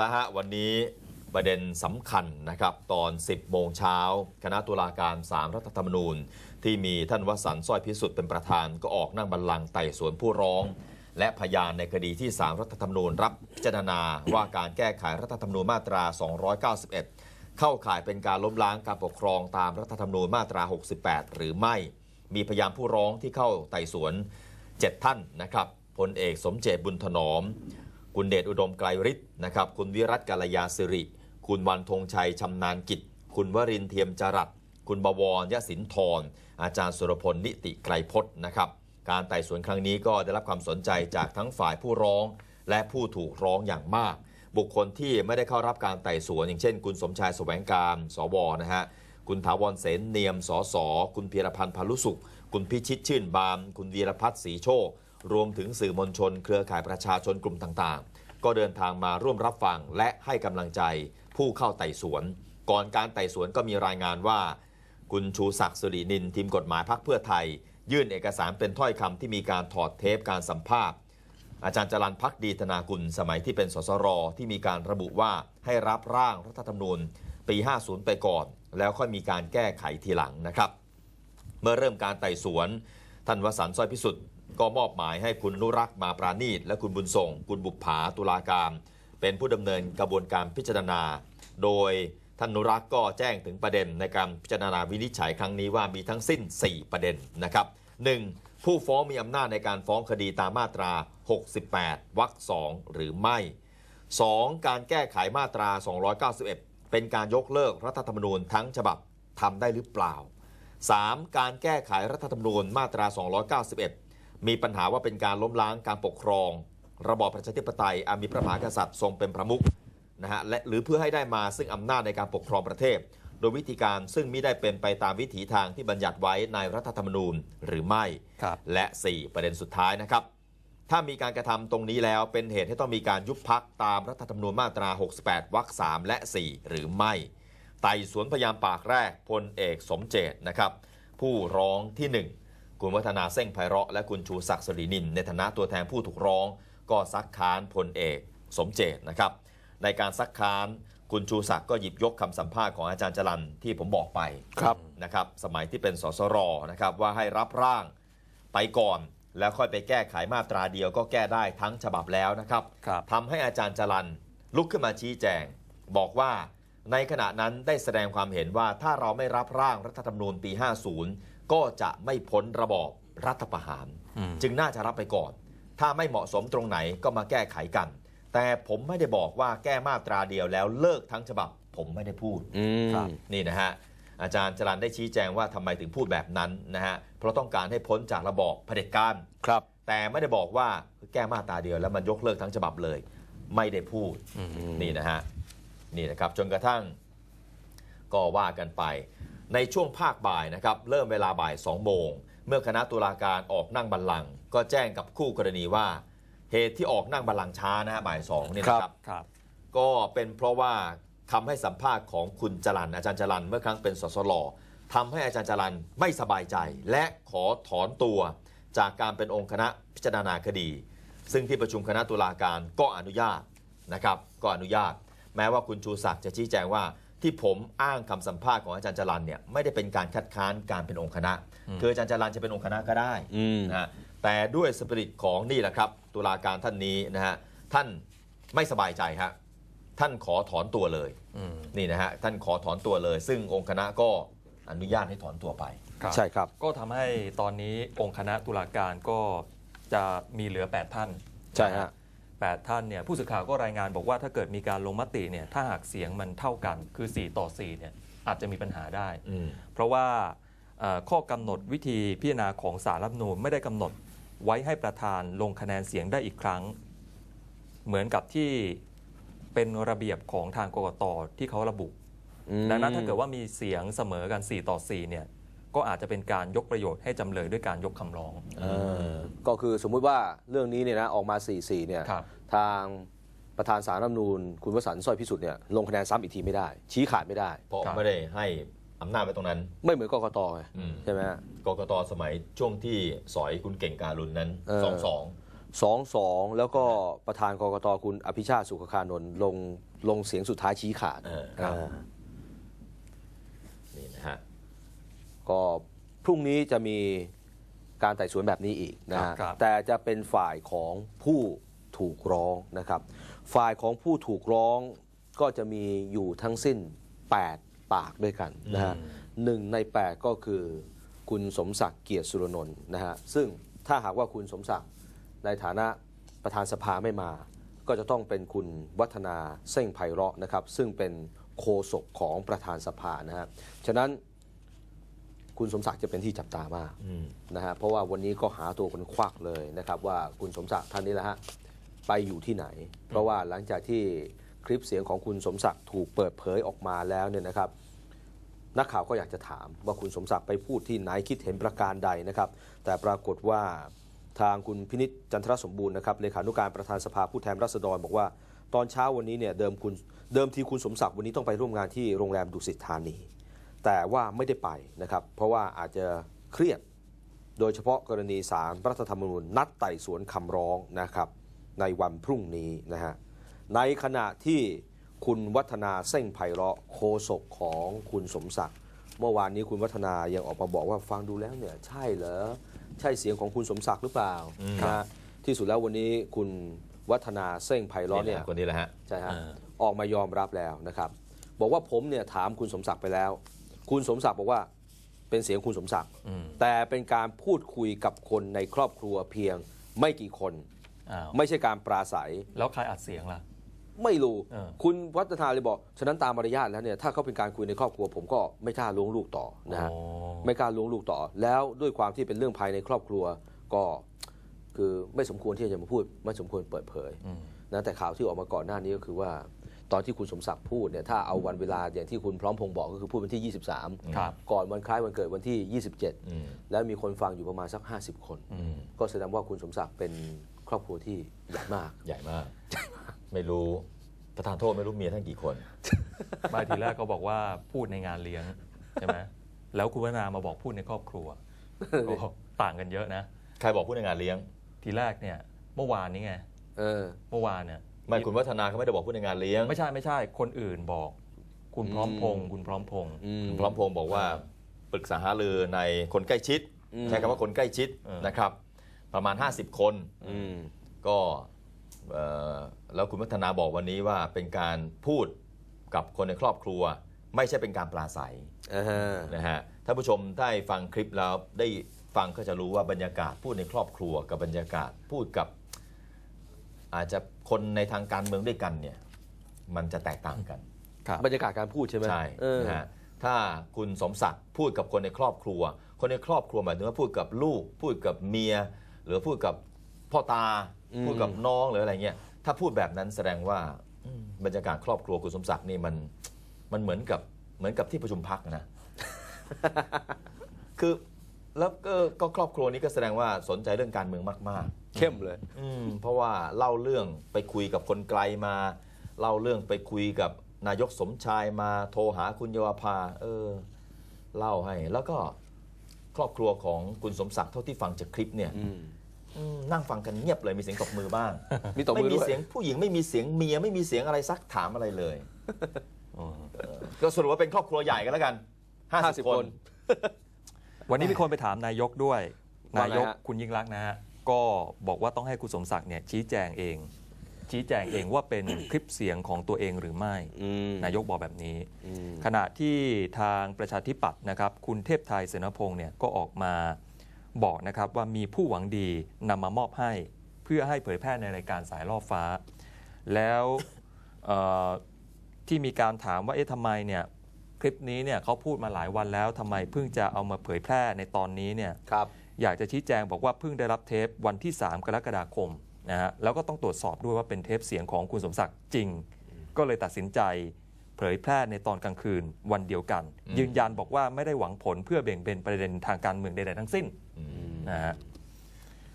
ละฮะ วันนี้ประเด็นสำคัญนะครับ ตอน 10 โมงเช้า คณะตุลาการ3รัฐธรรมนูญ ที่มีท่านวสันต์สร้อยพิสุทธิ์เป็นประธานก็ออกนั่งบัลลังก์ไต่สวนผู้ร้อง และพยานในคดีที่3รัฐธรรมนูญ รับพิจารณาว่าการแก้ไขรัฐธรรมนูญมาตรา 291 เข้าข่ายเป็นการล้มล้างการปกครองตามรัฐธรรมนูญมาตรา 68 หรือไม่ มีพยานผู้ร้องที่เข้าไต่สวน 7 ท่านนะครับพลเอกสมเจตบุญถนอม คุณเดชอุดมไกลฤทธิ์นะครับ คุณวิรัตกาลยาสิริ คุณวันธงชัยชำนาญกิจ คุณวรินเทียมจรัส คุณบวรยศินทร อาจารย์สุรพลนิติไกรพจน์นะครับ การไต่สวนครั้งนี้ก็ได้รับความสนใจจากทั้งฝ่ายผู้ร้อง และผู้ถูกร้องอย่างมาก บุคคลที่ไม่ได้เข้ารับการไต่สวน อย่างเช่น คุณสมชายแสวงการ สวนะฮะ คุณถาวรเสนเนียม สส คุณพีรพันธ์พารุสุข คุณพิชิตชื่นบาม คุณวีรพัฒน์ศรีโชค รวมถึงสื่อมวลชน เครือข่ายประชาชนกลุ่มต่างๆ ก็เดินทางมาร่วมรับฟังและให้กำลังใจ ผู้เข้าไต่สวน ก่อนการไต่สวนก็มีรายงานว่า คุณชูศักดิ์สุรินินทีมกฎหมายพักเพื่อไทย ยื่นเอกสารเป็นถ้อยคำที่มีการถอดเทปการสัมภาษณ์อาจารย์จรันพักดีธนากุลสมัยที่เป็นสสรที่มีการระบุว่าให้รับร่างรัฐธรรมนูญ ปี 50 ไปก่อน แล้วค่อยมีการแก้ไขทีหลังนะครับ เมื่อเริ่มการไต่สวนท่านวสันต์สร้อยพิสุทธิ์ ก็มอบหมายให้คุณนุรักษ์มาปราณีต และคุณบุญส่ง คุณบุปผาตุลาการเป็นผู้ดำเนินกระบวนการพิจารณา โดยท่านนุรักษ์ก็แจ้งถึงประเด็นในการพิจารณาวินิจฉัยครั้งนี้ว่ามีทั้งสิ้น 4 ประเด็นนะครับ 1. ผู้ฟ้องมีอำนาจในการฟ้องคดีตามมาตรา 68 วรรค 2 หรือไม่ 2. การแก้ไขมาตรา 291 เป็นการยกเลิกรัฐธรรมนูญทั้งฉบับทำได้หรือเปล่า 3. การแก้ไขรัฐธรรมนูญมาตรา 291 มีปัญหาว่าเป็นการล้มล้างการปกครอง ระบอบประชาธิปไตยอามีพระมหากษัตริย์ทรงเป็นประมุขนะฮะและหรือเพื่อให้ได้มาซึ่งอำนาจในการปกครองประเทศ โดยวิธีการซึ่งมิได้เป็นไปตามวิถีทางที่บัญญัติไว้ในรัฐธรรมนูญหรือไม่ครับและ 4 ประเด็นสุดท้ายนะครับ ถ้ามีการกระทำตรงนี้แล้วเป็นเหตุให้ต้องมีการยุบพักตามรัฐธรรมนูญมาตรา 68วรรค3และ 4 หรือไม่ไต่สวนพยานปากแรกพลเอกสมเจตนะครับ ผู้ร้องที่ 1 คุณวัฒนาเส้งไพเราะและคุณชูศักดิ์สรีนิน ในฐานะตัวแทนผู้ถูกร้อง ก็ซักค้านพลเอกสมเจตนะครับ ในการซักค้านคุณชูศักดิ์ก็หยิบยกคำสัมภาษณ์ของอาจารย์จรันที่ผมบอกไปครับนะครับ สมัยที่เป็นสสรนะครับว่าให้รับร่างไปก่อน แล้วค่อยไปแก้ไขมาตราเดียวก็แก้ได้ทั้งฉบับแล้วนะครับครับทำให้อาจารย์จรันลุกขึ้นมาชี้แจง บอกว่าในขณะนั้นได้แสดงความเห็นว่าถ้าเราไม่รับร่างรัฐธรรมนูญปี 50 ก็จะไม่พ้นระบอบรัฐประหารอืมจึงน่าจะรับไปก่อน ถ้าไม่เหมาะสมตรงไหนก็มาแก้ไขกัน แต่ผมไม่ได้บอกว่าแก้มาตราเดียวแล้วเลิกทั้งฉบับ ผมไม่ได้พูดอืมครับนี่นะฮะอาจารย์จรันได้ชี้แจงว่าทำไมถึงพูดแบบนั้นนะฮะเพราะต้องการให้พ้นจากระบอบเผด็จการครับ แต่ไม่ได้บอกว่าแก้มาตราเดียวแล้วมันยกเลิกทั้งฉบับเลย ไม่ได้พูดอืมนี่นะฮะนี่นะครับจนกระทั่งก็ว่ากันไป ในช่วงภาคบ่ายนะครับเริ่มเวลาบ่าย 2 โมง เมื่อคณะตุลาการออกนั่งบัลลังก์ก็แจ้งกับคู่กรณีว่า เหตุที่ออกนั่งบัลลังก์ช้านะฮะบ่ายสองเนี่ยนะครับ ครับ ก็เป็นเพราะว่าคำให้สัมภาษณ์ของคุณจรันอาจารย์จรันเมื่อครั้งเป็นสสลทำให้อาจารย์จรันไม่สบายใจ และขอถอนตัวจากการเป็นองค์คณะพิจารณาคดี ซึ่งที่ประชุมคณะตุลาการก็อนุญาตนะครับ ก็อนุญาต แม้ว่าคุณชูศักดิ์จะชี้แจงว่า ที่ผมอ้างคำสัมภาษณ์ของอาจารย์จรันเนี่ยไม่ได้เป็นการคัดค้านการเป็นองค์คณะอืมคืออาจารย์จรันจะเป็นองค์คณะก็ได้อืมนะฮะแต่ด้วยสปิริตของนี่แหละครับตุลาการท่านนี้นะฮะท่านไม่สบายใจฮะท่านขอถอนตัวเลยอืมนี่นะฮะท่านขอถอนตัวเลย ซึ่งองค์คณะก็อนุญาตให้ถอนตัวไปครับใช่ครับ ก็ทำให้ตอนนี้องค์คณะตุลาการก็จะมีเหลือ 8 ท่าน ใช่ฮะ แปดท่านเนี่ยผู้สื่อข่าวก็รายงานบอกว่าถ้าเกิดมีการลงมติเนี่ยถ้าหากเสียงมันเท่ากันคือ 4 ต่อ4เนี่ยอาจจะมีปัญหาได้อืมเพราะว่าเอ่อข้อกำหนดวิธีพิจารณาของสารรัฐธรรมนูญไม่ได้กำหนดไว้ให้ประธานลงคะแนนเสียงได้อีกครั้ง เหมือนกับที่เป็นระเบียบของทางกกตที่เขาระบุอืมดังนั้นถ้าเกิดว่ามีเสียงเสมอกัน 4 ต่อ 4 เนี่ย ก็อาจจะเป็นการยกประโยชน์ให้จำเลยด้วยการยกคำร้อง เออก็คือสมมุติว่าเรื่องนี้เนี่ยนะออกมา 4-4เนี่ยครับ ทางประธานสารรัฐธรรมนูญคุณวสันต์สร้อยพิสุทธิ์เนี่ยลงคะแนนซ้ำอีกทีไม่ได้ ชี้ขาดไม่ได้ เพราะครับ ไม่ได้ให้อำนาจไปตรงนั้น ไม่เหมือนกกตไงอืม ใช่ไหมฮะ กกตสมัยช่วงที่สอยคุณเก่งการุณนั้นเออ สองสอง สองสองแล้วก็ประธานกกตคุณอภิชาติสุขคานนท์ลงลงเสียงสุดท้ายชี้ขาดเออครับ อ่า นี่นะฮะ ก็พรุ่งนี้จะมีการไต่สวนแบบนี้อีกนะฮะครับ แต่จะเป็นฝ่ายของผู้ถูกร้องนะครับ ฝ่ายของผู้ถูกร้องก็จะมีอยู่ทั้งสิ้น 8 ปากด้วยกันนะฮะหนึ่งใน 8 ก็คือคุณสมศักดิ์เกียรติสุรนนท์นะฮะซึ่งถ้าหากว่าคุณสมศักดิ์ในฐานะประธานสภาไม่มา ก็จะต้องเป็นคุณวัฒนาเส้งไพเราะนะครับ ซึ่งเป็นโฆษกของประธานสภานะฮะฉะนั้น คุณสมศักดิ์จะเป็นที่จับตามากอืมนะฮะเพราะว่าวันนี้ก็หาตัวกันควักเลยนะครับว่าคุณสมศักดิ์ท่านนี้แหละฮะไปอยู่ที่ไหน เพราะว่าหลังจากที่คลิปเสียงของคุณสมศักดิ์ถูกเปิดเผยออกมาแล้วเนี่ยนะครับนักข่าวก็อยากจะถามว่าคุณสมศักดิ์ไปพูดที่ไหนคิดเห็นประการใดนะครับ แต่ปรากฏว่าทางคุณพินิษจันทรสมบูรณ์นะครับเลขานุการประธานสภาผู้แทนราษฎรบอกว่า ตอนเช้าวันนี้เนี่ยเดิมคุณเดิมทีคุณสมศักดิ์วันนี้ต้องไปร่วมงานที่โรงแรมดุสิตธานี แต่ว่าไม่ได้ไปนะครับ เพราะว่าอาจจะเครียด โดยเฉพาะกรณีสารรัฐธรรมนูญนัดไต่สวนคำร้องนะครับในวันพรุ่งนี้นะฮะ ในขณะที่คุณวัฒนาเส้งไพเราะโฆษกของคุณสมศักดิ์เมื่อวานนี้คุณวัฒนายังออกมาบอกว่าฟังดูแล้วเนี่ยใช่เหรอใช่เสียงของคุณสมศักดิ์หรือเปล่าอืมนะฮะที่สุดแล้ววันนี้คุณวัฒนาเส้งไพเราะเนี่ยคนนี้แหละฮะใช่ฮะเออออกมายอมรับแล้วนะครับ บอกว่าผมเนี่ยถามคุณสมศักดิ์ไปแล้ว คุณสมศักดิ์บอกว่าเป็นเสียงคุณสมศักดิ์อืมแต่เป็นการพูดคุยกับคนในครอบครัวเพียงไม่กี่คนอ้าวไม่ใช่การปราศัย แล้วใครอัดเสียงล่ะ ไม่รู้เออคุณวัฒนาเลยบอก ฉะนั้นตามมารยาทแล้วเนี่ยถ้าเขาเป็นการคุยในครอบครัว ผมก็ไม่กล้าล้วงลูกต่อนะฮะโอ้ไม่กล้าล้วงลูกต่อ แล้วด้วยความที่เป็นเรื่องภายในครอบครัวก็คือไม่สมควรที่จะมาพูด ไม่สมควรเปิดเผยอืมนะแต่ข่าวที่ออกมาก่อนหน้านี้ก็คือว่า ตอนที่คุณสมศักดิ์พูดเนี่ยถ้าเอาวันเวลาอย่างที่คุณพร้อมพงษ์บอกก็คือพูดวันที่23ครับก่อนวันคล้ายวันเกิดวันที่ อืม 27 แล้วมีคนฟังอยู่ประมาณสัก 50 คน อืม ก็แสดงว่าคุณสมศักดิ์เป็นครอบครัวที่ใหญ่มาก ใหญ่มาก ไม่รู้ประธานโทษไม่รู้เมียท่านกี่คน ไม่ทีแรกก็บอกว่าพูดในงานเลี้ยงใช่ไหมแล้วคุณวนามาบอกพูดในครอบครัวก็ต่างกันเยอะนะ ใครบอกพูดในงานเลี้ยง ทีแรกเนี่ยเมื่อวานนี้ไง เออ เมื่อวานเนี่ย ไม่คุณวัฒนาเขาไม่ได้บอกพูดในงานเลี้ยงไม่ใช่ไม่ใช่ คนอื่นบอก คุณพร้อมพงษ์คุณพร้อมพงษ์อืมคุณพร้อมพงษ์บอกว่าปรึกษาหารือในคนใกล้ชิดอืมใช้คำว่าคนใกล้ชิดเออนะครับ ประมาณ 50 คนอืมก็เอ่อแล้วคุณวัฒนาบอกวันนี้ว่าเป็นการพูดกับคนในครอบครัว ไม่ใช่เป็นการปราศัยอ่าฮะนะฮะท่านผู้ชมได้ฟังคลิปแล้วได้ฟังก็จะรู้ว่าบรรยากาศพูดในครอบครัวกับบรรยากาศพูดกับอาจจะ คนในทางการเมืองด้วยกันเนี่ยมันจะแตกต่างกันครับบรรยากาศการพูดใช่ไหมใช่เออนะฮะถ้าคุณสมศักดิ์พูดกับคนในครอบครัว คนในครอบครัวหมายถึงว่าพูดกับลูก พูดกับเมีย หรือพูดกับพ่อตา พูดกับน้องหรืออะไรเงี้ยถ้าพูดแบบนั้นแสดงว่าอืมบรรยากาศครอบครัวคุณสมศักดิ์นี่มันมันเหมือนกับเหมือนกับที่ประชุมพักนะ คือแล้วก็ก็ครอบครัวนี้ก็แสดงว่าสนใจเรื่องการเมืองมาก ๆ เข้มเลย อืมเพราะว่าเล่าเรื่องไปคุยกับคนไกลมา เล่าเรื่องไปคุยกับนายกสมชายมาโทรหาคุณเยาวภาเออ เล่าให้ แล้วก็ครอบครัวของคุณสมศักดิ์เท่าที่ฟังจากคลิปเนี่ยอืม อืมนั่งฟังกันเงียบเลยมีเสียงตบมือบ้างมีตบมือไม่มีด้วยเสียงผู้หญิงไม่มีเสียงเมียไม่มีเสียงอะไรซักถามอะไรเลยอืมเออก็สรุปว่าเป็นครอบครัวใหญ่กันแล้วกันห้าสิบ50คคนนวันนี้มีคนไปถามนายกด้วย ว่าไงฮะนายกคุณยิ่งรักษณ์นะฮะ ก็บอกว่าต้องให้คุณสมศักดิ์เนี่ยชี้แจงเอง ชี้แจงเองว่าเป็นคลิปเสียงของตัวเองหรือไม่อืมนายกบอกแบบนี้อืมขณะที่ทางประชาธิปัตย์นะครับ คุณเทพไทยเสนพงศ์เนี่ยก็ออกมาบอกนะครับว่ามีผู้หวังดีนำมามอบให้ เพื่อให้เผยแพร่ในรายการสายล่อฟ้า แล้วเอ่อที่มีการถามว่าเอ๊ะทำไมเนี่ยคลิปนี้เนี่ยเขาพูดมาหลายวันแล้วทำไมเพิ่งจะเอามาเผยแพร่ในตอนนี้เนี่ยครับ อยากจะชี้แจงบอกว่าเพิ่งได้รับเทปวันที่ 3 กรกฎาคมนะฮะแล้วก็ต้องตรวจสอบด้วยว่าเป็นเทปเสียงของคุณสมศักดิ์จริง ก็เลยตัดสินใจเผยแพร่ในตอนกลางคืนวันเดียวกันอืมยืนยันบอกว่าไม่ได้หวังผลเพื่อเบ่งเบนประเด็นทางการเมืองใดๆทั้งสิ้นอืมนะฮะ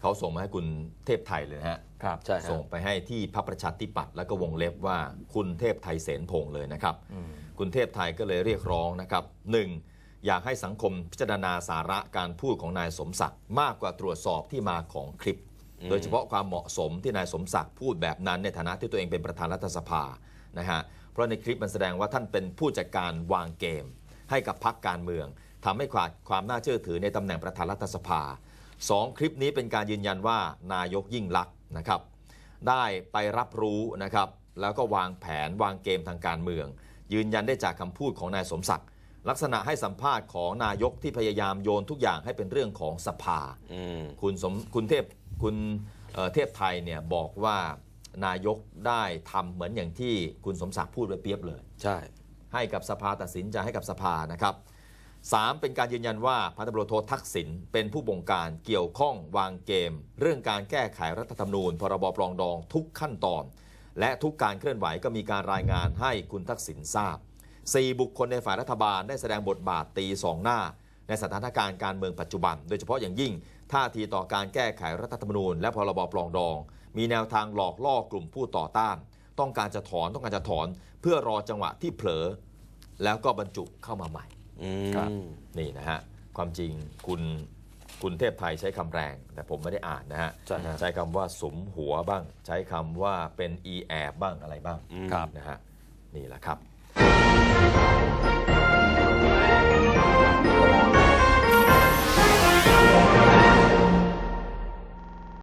เขาส่งมาให้คุณเทพไทยเลยนะฮะครับใช่ฮะส่งไปให้ที่พรรคประชาธิปัตย์แล้วก็วงเล็บว่าคุณเทพไทยเสนพงษ์เลยนะครับอืมคุณเทพไทยก็เลยเรียกร้องนะครับหนึ่ง อยากให้สังคมพิจารณาสาระการพูดของนายสมศักดิ์มากกว่าตรวจสอบที่มาของคลิปอืมโดยเฉพาะความเหมาะสมที่นายสมศักดิ์พูดแบบนั้น ในฐานะที่ตัวเองเป็นประธานรัฐสภานะฮะเพราะในคลิปมันแสดงว่าท่านเป็นผู้จัดการวางเกม ให้กับพรรคการเมืองทำให้ขาดความน่าเชื่อถือในตำแหน่งประธานรัฐสภาสองคลิปนี้เป็นการยืนยันว่านายกยิ่งลักษณ์นะครับ ได้ไปรับรู้นะครับ แล้วก็วางแผนวางเกมทางการเมือง ยืนยันได้จากคำพูดของนายสมศักดิ์ ลักษณะให้สัมภาษณ์ของนายกที่พยายามโยนทุกอย่างให้เป็นเรื่องของสภาอืมคุณสมคุณเทพคุณเอ่อเทพไทยเนี่ยบอกว่านายกได้ทำเหมือนอย่างที่คุณสมศักดิ์พูดไว้เปรียบเลย ใช่ ให้กับสภาตัดสินใจให้กับสภานะครับสามเป็นการยืนยันว่าพันตำรวจโททักษิณเป็นผู้บงการเกี่ยวข้องวางเกม เรื่องการแก้ไขรัฐธรรมนูญ พรบปรองดองทุกขั้นตอน และทุกการเคลื่อนไหวก็มีการรายงานให้คุณทักษิณทราบ 4 บุคคลในฝ่ายรัฐบาลได้แสดงบทบาทตีสองหน้า ในสถานการณ์การเมืองปัจจุบัน โดยเฉพาะอย่างยิ่ง ท่าทีต่อการแก้ไขรัฐธรรมนูญ และพรบปรองดอง มีแนวทางหลอกล่อกลุ่มผู้ต่อต้าน ต้องการจะถอนต้องการจะถอน เพื่อรอจังหวะที่เผลอ แล้วก็บรรจุเข้ามาใหม่อืครับมนี่นะฮะความจริงคุณคุณเทพไทยใช้คำแรง แต่ผมไม่ได้อ่านนะฮะใช่ฮะใช้คำว่าสมหัวบ้าง ใช้คำว่าเป็นอีแอบบ้างอะไรบ้างอืมครับนะฮะนี่แหละครับ Thank you.